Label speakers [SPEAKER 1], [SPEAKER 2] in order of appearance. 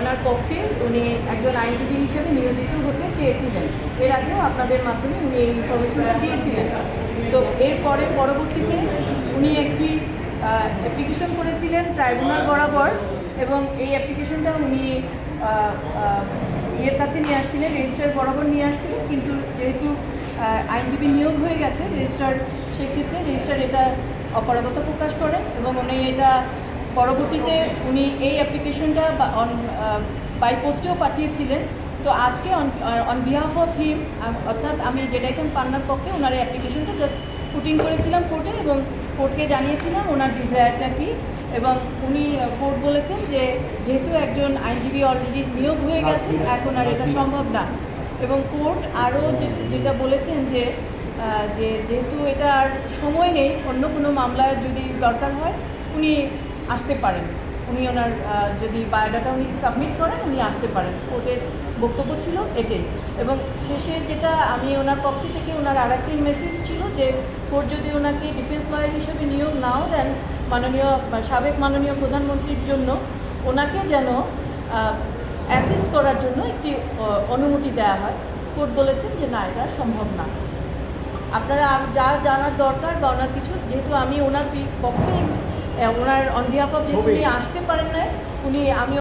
[SPEAKER 1] ওনার পক্ষে উনি একজন আইনজীবী হিসেবে নিয়োজিত হতে চেয়েছিলেন। এর আগেও আপনাদের মাধ্যমে উনি এই ইনফরমেশনটা দিয়েছিলেন। তো এরপরে পরবর্তীতে উনি একটি অ্যাপ্লিকেশন করেছিলেন ট্রাইব্যুনাল বরাবর এবং এই অ্যাপ্লিকেশনটা উনি ইয়ের কাছে নিয়ে আসছিলেন রেজিস্ট্রার বরাবর নিয়ে আসছিলেন। কিন্তু যেহেতু আইনজীবী নিয়োগ হয়ে গেছে রেজিস্ট্রার সেক্ষেত্রে রেজিস্ট্রার এটা অপারগতা প্রকাশ করেন এবং উনি এটা পরবর্তীতে উনি এই অ্যাপ্লিকেশনটা অন বাই পোস্টেও পাঠিয়েছিলেন। তো আজকে on on behalf of him অর্থাৎ আমি যেটা এখন পান্নার পক্ষে ওনার এই অ্যাপ্লিকেশনটা জাস্ট পুটিং করেছিলাম কোর্টে এবং কোর্টকে জানিয়েছিলাম ওনার ডিজায়ারটা কী এবং উনি কোর্ট বলেছেন যে যেহেতু একজন আইনজীবী অলরেডি নিয়োগ হয়ে গেছেন এখন আর এটা সম্ভব না। এবং কোর্ট আরও যেটা বলেছেন যে যে যেহেতু এটা আর সময় নেই অন্য কোনো মামলায় যদি দরকার হয় উনি আসতে পারেন। উনি ওনার যদি বায়োডাটা উনি সাবমিট করেন, উনি আসতে পারেন। কোর্টের বক্তব্য ছিল এটাই। এবং শেষে যেটা আমি ওনার পক্ষ থেকে ওনার আর একটি মেসেজ ছিল যে, কোর্ট যদি ওনাকে ডিফেন্স লয়ার হিসেবে নিয়োগ নাও দেন, মাননীয় সাবেক মাননীয় প্রধানমন্ত্রীর জন্য, ওনাকে যেন অ্যাসিস্ট করার জন্য একটি অনুমতি দেওয়া হয়। কোর্ট বলেছেন যে, না, এটা সম্ভব না। আপনারা যা জানার দরকার বা ওনার কিছু, যেহেতু আমি ওনার পক্ষে ওনার অন বিহাফ অফ যেহেতু উনি আসতে পারেন না উনি আমি